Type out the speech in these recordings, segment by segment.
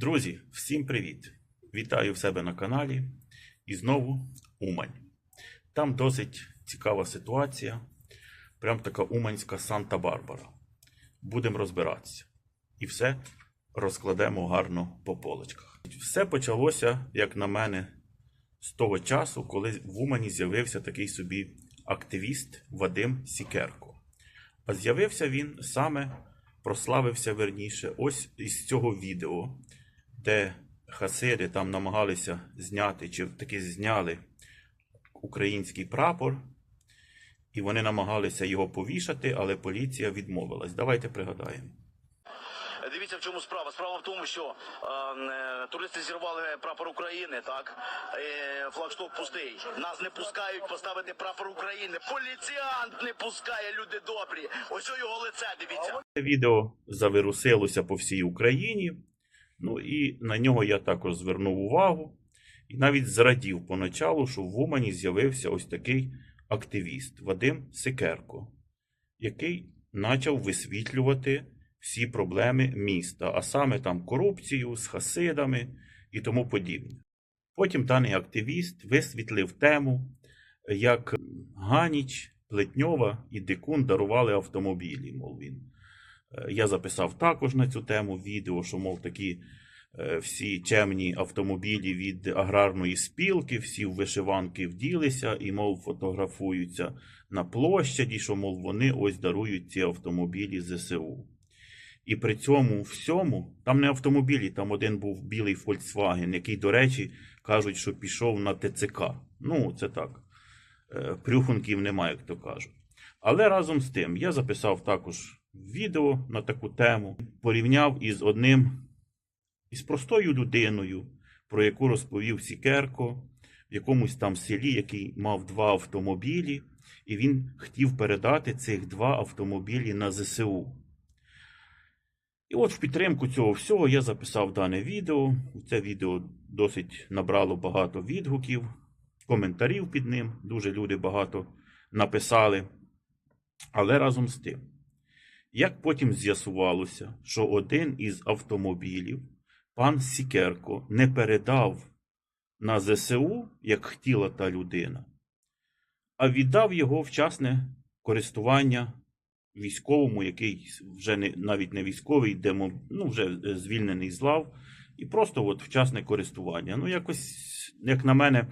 Друзі, всім привіт! Вітаю в себе на каналі. І знову Умань. Там досить цікава ситуація. Прям така уманська Санта-Барбара. Будемо розбиратися. І все розкладемо гарно по полочках. Все почалося, як на мене, з того часу, коли в Умані з'явився такий собі активіст Вадим Сікерко. А з'явився він саме, прославився верніше, ось із цього відео, де хасиди там намагалися зняти, чи таки зняли український прапор, і вони намагалися його повішати, але поліція відмовилась. Давайте пригадаємо. Дивіться, в чому справа. Справа в тому, що е, е, туристи зірвали прапор України, так е, флагшток пустий. Нас не пускають поставити прапор України. Поліціант не пускає, люди добрі. Ось його лице. Дивіться. Це відео завирусилося по всій Україні. Ну і на нього я також звернув увагу. І навіть зрадів поначалу, що в Умані з'явився ось такий активіст Вадим Сикерко, який почав висвітлювати всі проблеми міста, а саме там корупцію з хасидами і тому подібне. Потім даний активіст висвітлив тему, як Ганіч, Плетньова і Дикун дарували автомобілі. Мов він. Е, Я записав також на цю тему відео, що, мов, такі е, всі чемні автомобілі від аграрної спілки, всі в вишиванки вділися і, мов, фотографуються на площаді, що, мов, вони ось дарують ці автомобілі ЗСУ. І при цьому всьому, там не автомобілі, там один був білий Volkswagen, який, до речі, кажуть, що пішов на ТЦК. Ну, це так. Е, Плюхунків немає, як то кажуть. Але разом з тим я записав також відео на таку тему, порівняв із одним, із простою людиною, про яку розповів Сікерко, в якомусь там селі, який мав два автомобілі, і він хотів передати цих два автомобілі на ЗСУ. І от в підтримку цього всього я записав дане відео. Це відео досить набрало багато відгуків, коментарів під ним. Дуже люди багато написали. Але разом з тим, як потім з'ясувалося, що один із автомобілів пан Сікерко не передав на ЗСУ, як хотіла та людина, а віддав його в частне користування військовому, який вже не, навіть не військовий, демо, ну, вже звільнений з лав, і просто от вчасне користування. Ну, якось, як на мене,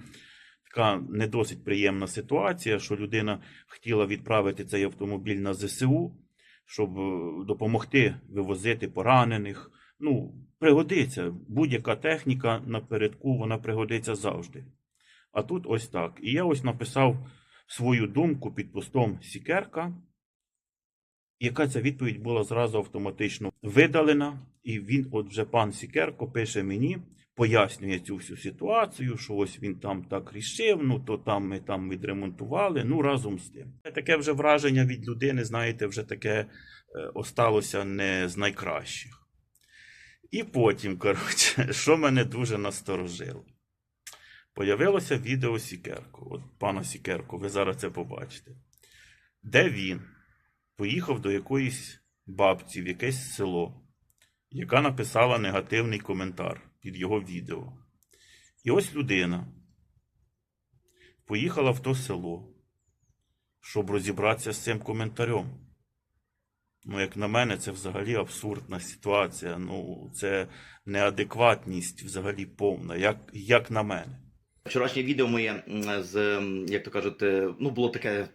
така не досить приємна ситуація, що людина хотіла відправити цей автомобіль на ЗСУ, щоб е, допомогти вивозити поранених. Ну, пригодиться. Будь-яка техніка напередку, вона пригодиться завжди. А тут ось так. І я ось написав свою думку під постом Сікерка, яка ця відповідь була зразу автоматично видалена, і він, от вже пан Сікерко, пише мені, пояснює цю всю ситуацію, що ось він там так рішив, ну то там ми там відремонтували, ну разом з тим. Таке вже враження від людини, знаєте, вже таке е, осталося не з найкращих. І потім, коротше, що мене дуже насторожило. Появилося відео Сікерко, от пана Сікерко, ви зараз це побачите, де він поїхав до якоїсь бабці в якесь село, яка написала негативний коментар під його відео. І ось людина поїхала в то село, щоб розібратися з цим коментарем. Ну, як на мене, це взагалі абсурдна ситуація. Ну, це неадекватність взагалі повна, як, як на мене. Вчорашнє відео моє з, як то кажуть, е, ну було таке.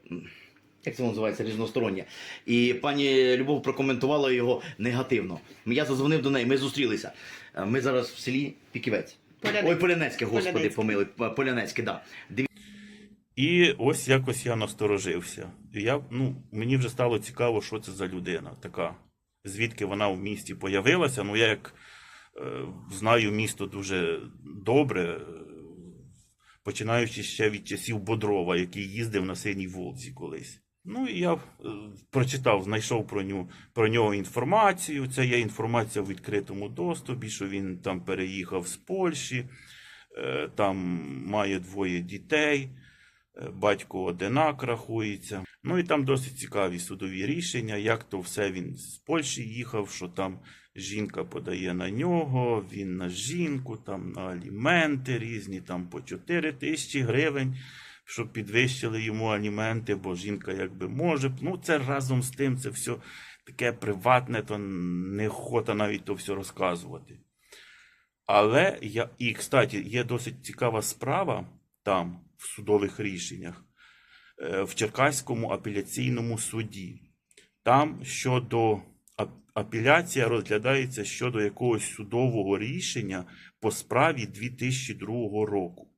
Як це називається різностороннє. І пані Любов прокоментувала його негативно. Я задзвонив до неї, ми зустрілися. Е, Ми зараз в селі Піківець. Полянець. Ой, Полянецьке, господи, Полянецьке. помили. Полянецьке, да. І ось якось я насторожився. І я, ну, мені вже стало цікаво, що це за людина така. Звідки вона в місті появилася. Ну, я як е, знаю місто дуже добре, починаючи ще від часів Бодрова, який їздив на синій Волзі колись. Ну, і я е, прочитав, знайшов про нього, про нього інформацію. Це є інформація в відкритому доступі, що він там переїхав з Польщі, е, там має двоє дітей. Е, Батько одинак рахується. Ну і там досить цікаві судові рішення, як то все він з Польщі їхав, що там Жінка подає на нього, він на жінку, там на аліменти різні, там по 4 тисячі гривень, щоб підвищили йому аліменти, бо жінка якби може. Ну, це разом з тим, це все таке приватне, то неохота навіть то все розказувати. Але я, і, кстати, є досить цікава справа там, в судових рішеннях, е, в Черкаському апеляційному суді. Там щодо ап- апеляція розглядається щодо якогось судового рішення по справі 2002 року.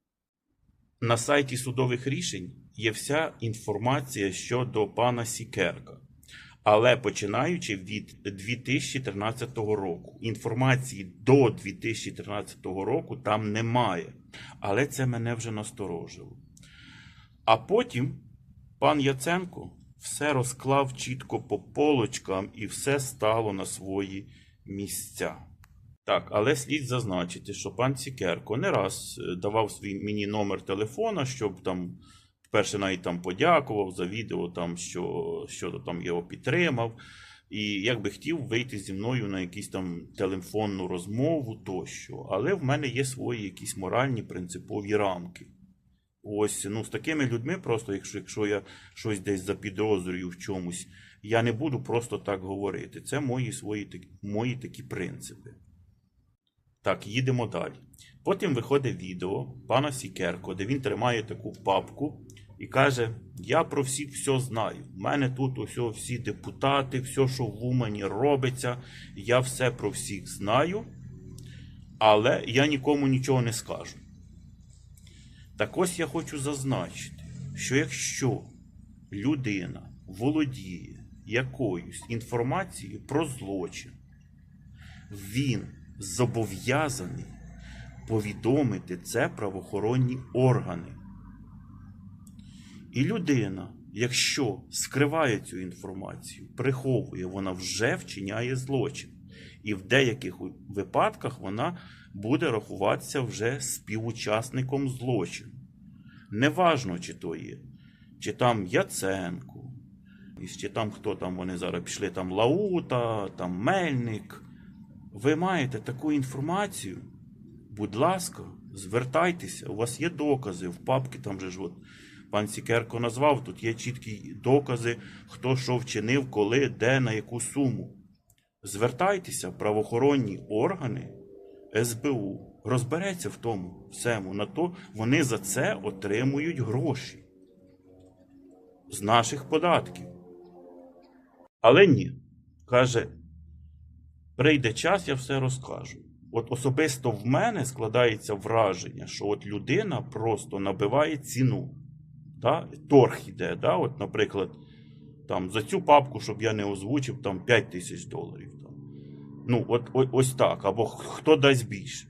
На сайті судових рішень є вся інформація щодо пана Сікерка. Але починаючи від 2013 року. Інформації до 2013 року там немає. Але це мене вже насторожило. А потім пан Яценко все розклав чітко по полочкам і все стало на свої місця. Так, але слід зазначити, що пан Цікерко не раз е, давав свій мені номер телефона, щоб там перше навіть там подякував за відео, там, що, що там його підтримав. І як би хотів вийти зі мною на якусь там телефонну розмову тощо. Але в мене є свої якісь моральні принципові рамки. Ось ну з такими людьми, просто якщо, якщо я щось десь запідозрюю в чомусь, я не буду просто так говорити. Це мої свої мої такі принципи. Так, їдемо далі. Потім виходить відео пана Сікерко, де він тримає таку папку і каже: Я про всіх все знаю. У мене тут усе, всі депутати, все, що в Умані робиться, я все про всіх знаю, але я нікому нічого не скажу. Так ось я хочу зазначити, що якщо людина володіє якоюсь інформацією про злочин, він зобов'язаний повідомити це правоохоронні органи. І людина, якщо скриває цю інформацію, приховує, вона вже вчиняє злочин. І в деяких випадках вона буде рахуватися вже співучасником злочину. Неважно, чи то є, чи там Яценко, чи там хто там вони зараз пішли, там Лаута, там Мельник. Ви маєте таку інформацію, будь ласка, звертайтеся, у вас є докази в папці, там же ж от пан Сікерко назвав, тут є чіткі докази, хто що вчинив, коли, де, на яку суму. Звертайтеся, правоохоронні органи СБУ розбереться в тому всему. На то вони за це отримують гроші з наших податків. Але ні, каже, прийде час, я все розкажу. От особисто в мене складається враження, що от людина просто набиває ціну. Да? Торг іде. Да? От, наприклад, там, за цю папку, щоб я не озвучив, там 5 тисяч доларів. Там. Ну, от, о- ось так. Або хто дасть більше.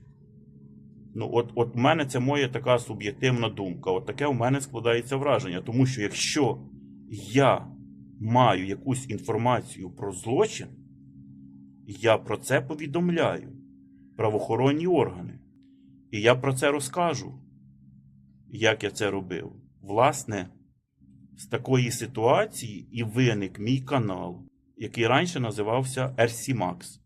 Ну, от, от в мене це моя така суб'єктивна думка. От таке в мене складається враження. Тому що якщо я маю якусь інформацію про злочин, я про це повідомляю правоохоронні органи. І я про це розкажу, як я це робив. Власне, з такої ситуації і виник мій канал, який раніше називався RC Max.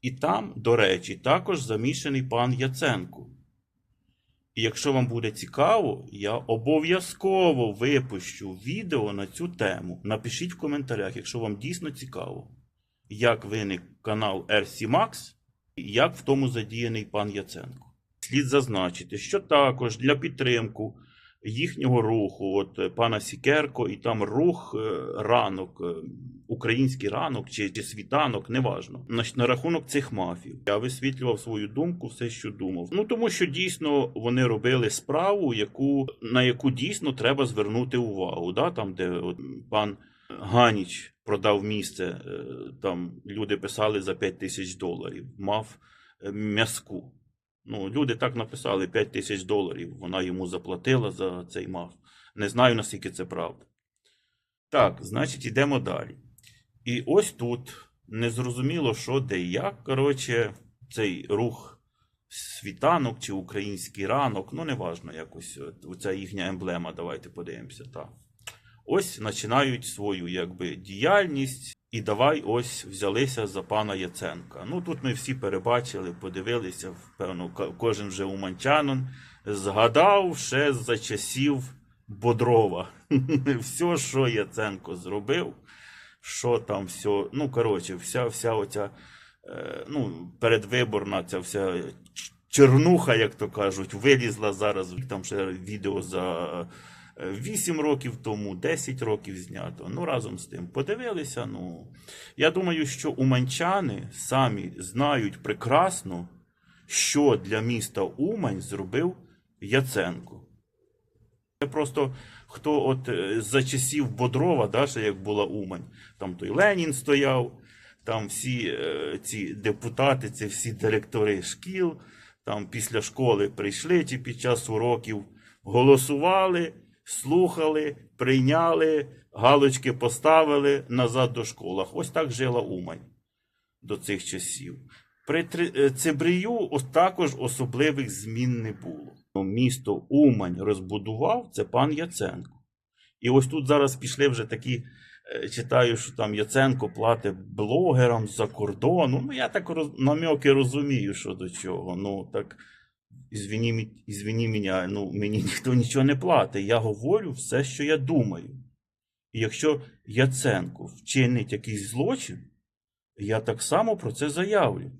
І там, до речі, також замішаний пан Яценко. І якщо вам буде цікаво, я обов'язково випущу відео на цю тему. Напишіть в коментарях, якщо вам дійсно цікаво, як виник канал RC Max як в тому задіяний пан Яценко. Слід зазначити, що також для підтримку їхнього руху, от е, пана Сікерко, і там рух е, ранок, е, український ранок чи, чи світанок, неважно. На, на рахунок цих мафів. Я висвітлював свою думку, все, що думав. Ну тому що дійсно вони робили справу, яку, на яку дійсно треба звернути увагу. Да? Там, де от, пан Ганіч продав місце, е, там люди писали за 5 тисяч доларів, мав е, м'язку. Ну, люди так написали 5 тисяч доларів. Вона йому заплатила за цей мав. Не знаю, наскільки це правда. Так, значить, йдемо далі. І ось тут незрозуміло, що де і як. Коротше, цей рух світанок чи український ранок, ну неважно, якось оця їхня емблема, давайте подивимося. Так. Ось починають свою якби, діяльність І давай ось взялися за пана Яценка. Ну тут ми всі перебачили, подивилися, певно, кожен вже уманчанин згадав ще за часів Бодрова. Все, що Яценко зробив, що там все. Ну, коротше, вся, вся оця е, ну, передвиборна ця вся чернуха, як то кажуть, вилізла зараз. Там ще відео за 8 років тому, 10 років знято. Ну, разом з тим, подивилися. Ну, я думаю, що уманчани самі знають прекрасно, що для міста Умань зробив Яценко. Це просто хто от е, за часів Бодрова, да, ще як була Умань, там той Ленін стояв, там всі е, ці депутати, це всі директори шкіл, там після школи прийшли чи під час уроків, голосували, слухали, прийняли, галочки поставили назад до школах. Ось так жила Умань до цих часів. При е, Цибрію також особливих змін не було. Місто Умань розбудував це пан Яценко. І ось тут зараз пішли вже такі, е, читаю, що там Яценко платить блогерам з-за кордону. Ну, я так роз, намеки розумію, що до чого. Ну, так, ізвіні, ізвіні мене, ну, мені ніхто нічого не платить. Я говорю все, що я думаю. І якщо Яценко вчинить якийсь злочин, я так само про це заявлю.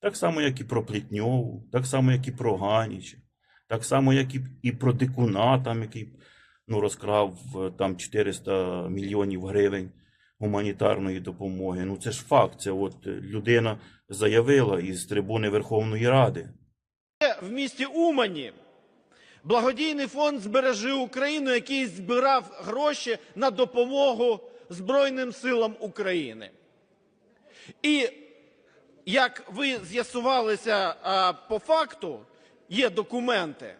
Так само, як і про Плітньову, так само, як і про Ганіча, так само, як і, і про Дикуна, там, який ну, розкрав е, там 400 мільйонів гривень гуманітарної допомоги. Ну це ж факт. Це от людина заявила із трибуни Верховної Ради. В місті Умані благодійний фонд Збережи Україну, який збирав гроші на допомогу Збройним силам України. І як ви з'ясувалися по факту, є документи,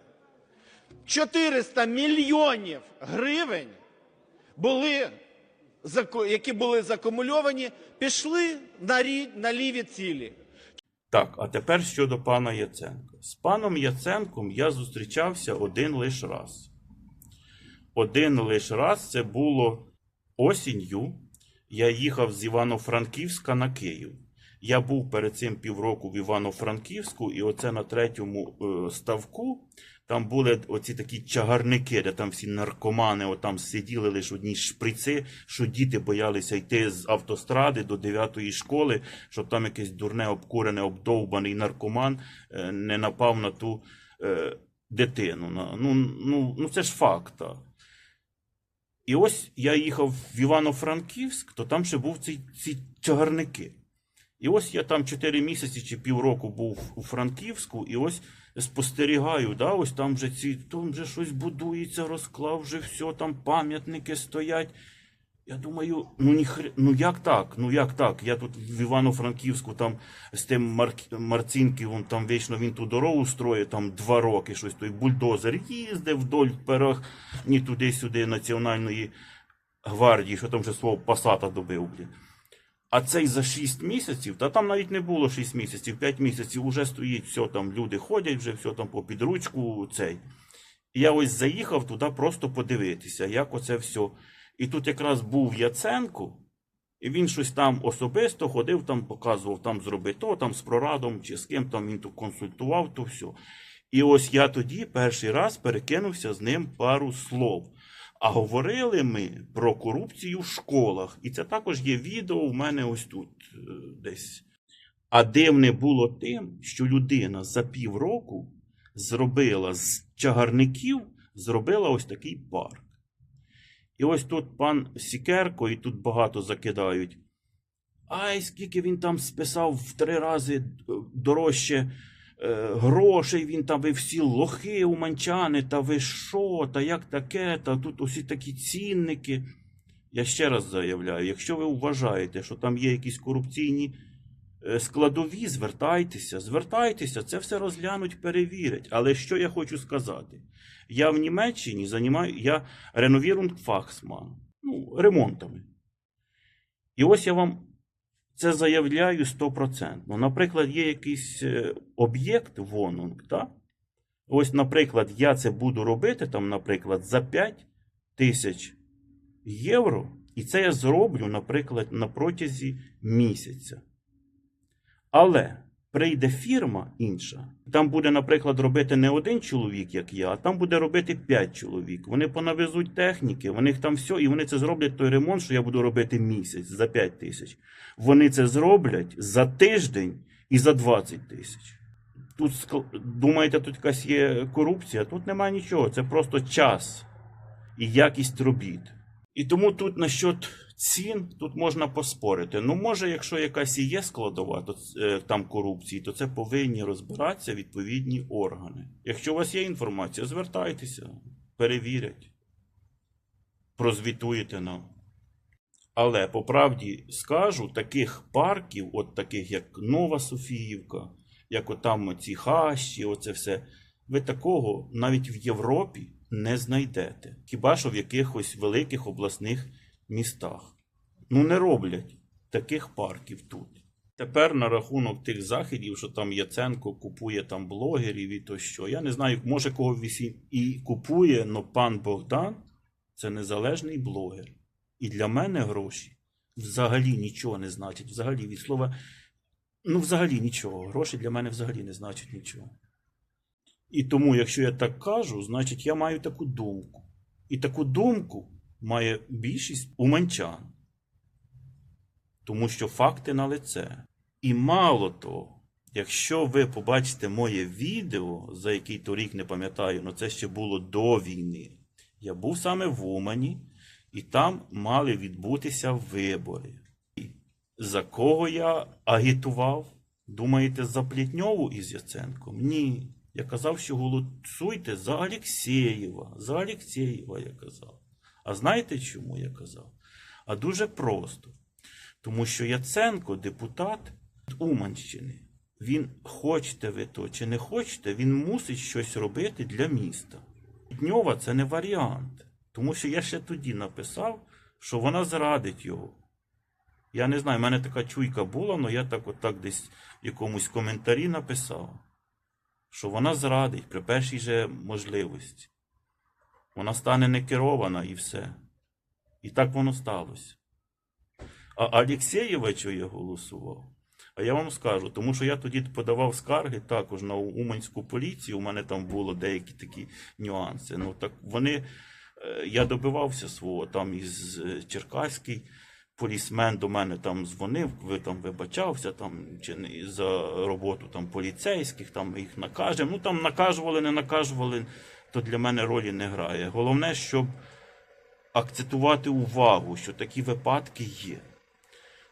400 мільйонів гривень були, які були закумульовані, пішли на, рі, на ліві цілі. Так, а тепер щодо пана Яценка. З паном Яценком я зустрічався один лиш раз. Один лиш раз це було осінню. Я їхав з Івано-Франківська на Київ. Я був перед цим півроку в Івано-Франківську, і оце на третьому е, ставку там були оці такі чагарники, де там всі наркомани отам сиділи лише одні шприци, що діти боялися йти з автостради до 9-ї школи, щоб там якийсь дурне, обкурене, обдовбаний наркоман е, не напав на ту е, дитину. Ну, ну, ну це ж факт. І ось я їхав в Івано-Франківськ, то там ще був ці, ці чагарники. І ось я там 4 місяці чи півроку був у Франківську, і ось спостерігаю, да, ось там вже ці, там вже щось будується, розклав вже все, там пам'ятники стоять. Я думаю, ну ніхр... ну як так? Ну як так? Я тут в Івано-Франківську там з тим Мар... Марцінківом, там вічно він ту дорогу строїть, там два роки щось той бульдозер їздив вдоль перег, ні туди-сюди Національної гвардії, що там вже свого пасата добив, блін. А цей за 6 місяців, та там навіть не було 6 місяців, 5 місяців уже стоїть, все там люди ходять, вже все там по підручку цей. І я ось заїхав туди просто подивитися, як оце все. І тут якраз був Яценко, і він щось там особисто ходив, там показував, там зроби то, там з прорадом чи з ким там він тут консультував, то все. І ось я тоді перший раз перекинувся з ним пару слов. А говорили ми про корупцію в школах. І це також є відео в мене ось тут е, десь. А дивне було тим, що людина за півроку зробила з чагарників, зробила ось такий парк. І ось тут пан Сікерко, і тут багато закидають. Ай, скільки він там списав в три рази е, дорожче грошей, він там ви всі лохи уманчани, та ви що, та як таке, та тут усі такі цінники. Я ще раз заявляю, якщо ви вважаєте, що там є якісь корупційні е, складові, звертайтеся, звертайтеся, це все розглянуть, перевірять. Але що я хочу сказати? Я в Німеччині займаю, я реновірунгфахсман, ну, ремонтами. І ось я вам це заявляю 100%. Ну, наприклад, є якийсь е, об'єкт вонунг, так? Ось, наприклад, я це буду робити, там, наприклад, за 5 тисяч євро, І це я зроблю, наприклад, на протязі місяця. Але прийде фірма інша, там буде, наприклад, робити не один чоловік, як я, а там буде робити п'ять чоловік. Вони понавезуть техніки, в них там все, і вони це зроблять той ремонт, що я буду робити місяць за 5 тисяч. Вони це зроблять за тиждень і за 20 тисяч. Тут думаєте, тут якась є корупція? Тут немає нічого. Це просто час і якість робіт. І тому тут насчет цін тут можна поспорити. Ну, може, якщо якась і є складова то, е, там корупції, то це повинні розбиратися відповідні органи. Якщо у вас є інформація, звертайтеся, перевірять, прозвітуєте нам. Але по правді скажу, таких парків, от таких як Нова Софіївка, як отам ці хащі, оце все, ви такого навіть в Європі не знайдете. Хіба що в якихось великих обласних містах. Ну не роблять таких парків тут. Тепер на рахунок тих заходів, що там Яценко купує там блогерів і то що. Я не знаю, може кого він і купує, але пан Богдан це незалежний блогер. І для мене гроші взагалі нічого не значать. Взагалі від слова, ну взагалі нічого. Гроші для мене взагалі не значать нічого. І тому, якщо я так кажу, значить я маю таку думку. І таку думку має більшість уманчан. Тому що факти на лице. І мало того, якщо ви побачите моє відео, за який торік не пам'ятаю, але це ще було до війни. Я був саме в Умані, і там мали відбутися вибори. За кого я агітував? Думаєте, за Плітньову із Яценком? Ні. Я казав, що голосуйте за Алєксєєва. За Алєксєєва я казав. А знаєте чому я казав? А дуже просто. Тому що Яценко, депутат Уманщини, він хочете ви то чи не хочете, він мусить щось робити для міста. Плітньова це не варіант. Тому що я ще тоді написав, що вона зрадить його. Я не знаю, в мене така чуйка була, але я так от так десь в якомусь коментарі написав, що вона зрадить при першій же можливості. Вона стане не керована і все. І так воно сталося. А Алєксєєва, я голосував? А я вам скажу, тому що я тоді подавав скарги також на Уманську поліцію. У мене там було деякі такі нюанси. Ну так вони, е, я добивався свого там із е, Черкаський полісмен до мене там дзвонив, ви там вибачався там чи не за роботу там поліцейських, там їх накажемо. Ну там накажували, не накажували, то для мене ролі не грає. Головне, щоб акцентувати увагу, що такі випадки є.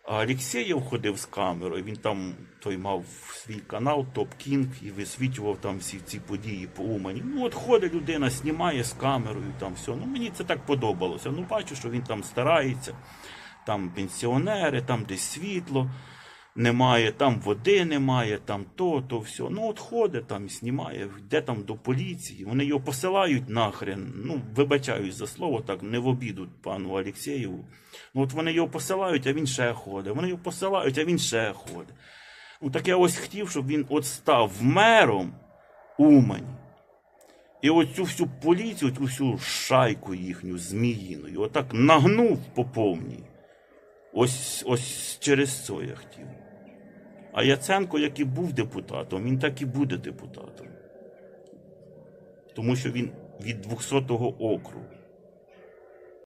А Алєксєєв ходив з камерою, він там той мав свій канал Топ Кінг і висвітлював там всі ці події по Умані. Ну, от ходить людина, знімає з камерою, там все. Ну, мені це так подобалося. Ну, бачу, що він там старається, там пенсіонери, там десь світло немає, там води немає, там то, то все. Ну, от ходить там і знімає, йде там до поліції. Вони його посилають нахрен. Ну, вибачаюсь за слово, так не в обіду пану Олексєєву. Ну, от вони його посилають, а він ще ходить. Вони його посилають, а він ще ходить. Ну, так я ось хотів, щоб він от став мером Умані. І оцю всю поліцію, цю всю шайку їхню зміїною, отак нагнув по повній. Ось, ось через це я хотів. А Яценко, як і був депутатом, він так і буде депутатом. Тому що він від 200-го округу.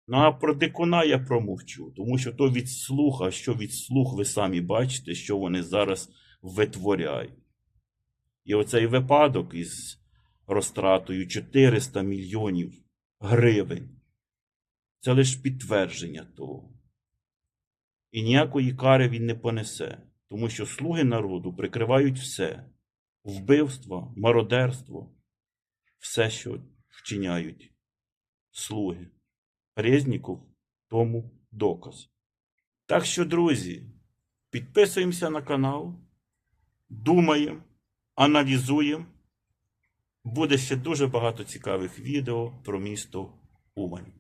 Ну а про дикуна я промовчу, тому що то від слуха, що від слух ви самі бачите, що вони зараз витворяють. І оцей випадок із розтратою 400 мільйонів гривень це лише підтвердження того. І ніякої кари він не понесе, тому що слуги народу прикривають все: вбивство, мародерство, все, що вчиняють слуги. Резніков тому доказ. Так що, друзі, підписуємося на канал, думаємо, аналізуємо. Буде ще дуже багато цікавих відео про місто Умань.